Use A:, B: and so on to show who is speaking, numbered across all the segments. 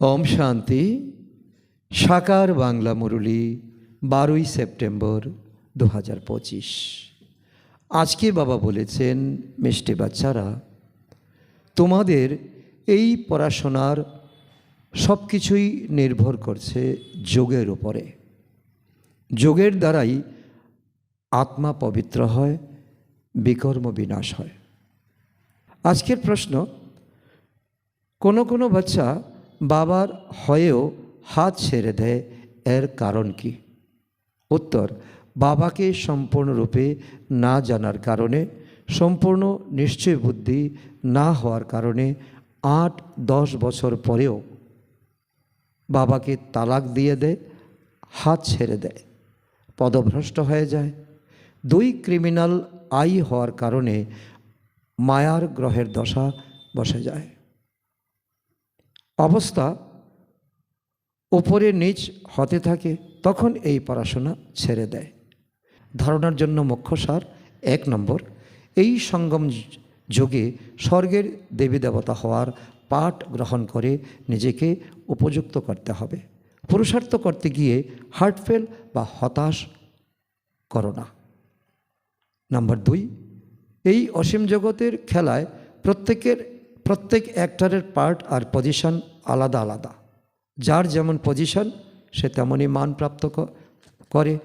A: ওম শান্তি। সাকার বাংলা মুরলী, বারোই সেপ্টেম্বর দু হাজার পঁচিশ। আজকে বাবা বলেছেন, মিষ্টি বাচ্চারা, তোমাদের এই পড়াশোনার সব কিছুই নির্ভর করছে যোগের উপরে। যোগের দ্বারাই আত্মা পবিত্র হয়, বিকর্ম বিনাশ হয়। আজকের প্রশ্ন, কোনো কোনো বাচ্চা বাবার হয়েও হাত ছেড়ে দেয় এর কারণ কি? উত্তর, বাবাকে সম্পূর্ণরূপে না জানার কারণে, সম্পূর্ণ নিশ্চয় বুদ্ধি না হওয়ার কারণে আট, দশ বছর পরেও বাবাকে তালাক দিয়ে দেয়, হাত ছেড়ে দেয়, পদভ্রষ্ট হয়ে যায়। দুই ক্রিমিনাল আই হওয়ার কারণে মায়ার গ্রহের দশা বসে যায়। অবস্থা ওপরে নিচ হতে থাকে, তখন এই পড়াশোনা ছেড়ে দেয়। ধারণার জন্য মুখ্য সার এক নম্বর, এই সঙ্গম যোগে স্বর্গের দেবী দেবতা হওয়ার পাঠ গ্রহণ করে নিজেকে উপযুক্ত করতে হবে। পুরুষার্থ করতে গিয়ে হার্টফেল বা হতাশ করো না। নাম্বার দুই, এই অসীম জগতের খেলায় প্রত্যেকের প্রত্যেক অ্যাক্টরের পার্ট আর পজিশন আলাদা আলাদা। যার যেমন পজিশন সে তেমনই মান প্রাপ্ত করে।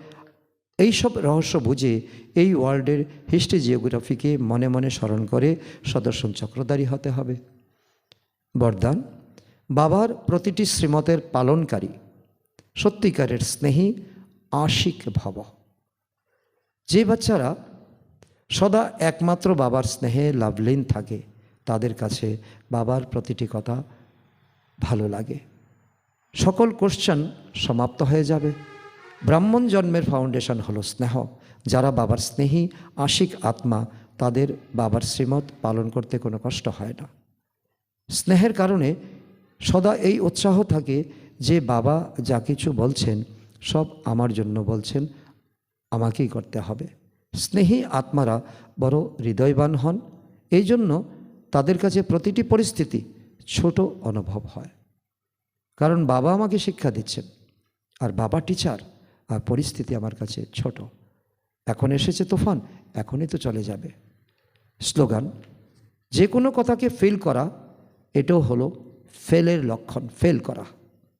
A: এই সব রহস্য বুঝে এই ওয়ার্ল্ডের হিস্ট্রি জিওগ্রাফিকে মনে মনে স্মরণ করে সদর্শন চক্রধারী হতে হবে। বরদান, বাবার প্রতিটি শ্রীমতের পালনকারী, সত্যিকারের স্নেহী, আশিক ভব। যে বাচ্চারা সদা একমাত্র বাবার স্নেহে লাভলীন থাকে তাদের কাছে বাবার প্রতিটি কথা ভালো লাগে। সকল কোশ্চেন সমাপ্ত হয়ে যাবে। ব্রাহ্মণ জন্মের ফাউন্ডেশন হলো স্নেহ। যারা বাবার স্নেহী, আশিক আত্মা, তাদের বাবার শ্রীমত পালন করতে কোনো কষ্ট হয় না। স্নেহের কারণে সদা এই উৎসাহ থাকে যে বাবা যা কিছু বলছেন, সব আমার জন্য বলছেন, আমাকেই করতে হবে। স্নেহী আত্মারা বড় হৃদয়বান হন। এই জন্য তাদের কাছে প্রতিটি পরিস্থিতি ছোট অনুভব হয়। কারণ বাবা আমাকে শিক্ষা দিচ্ছেন, আর বাবা টিচার, আর পরিস্থিতি আমার কাছে ছোট। এখন এসেছে তুফান, এখনই তো চলে যাবে। স্লোগান, যে কোনো কথাকে ফেল করা, এটাও হলো ফেলের লক্ষণ, ফেল করা।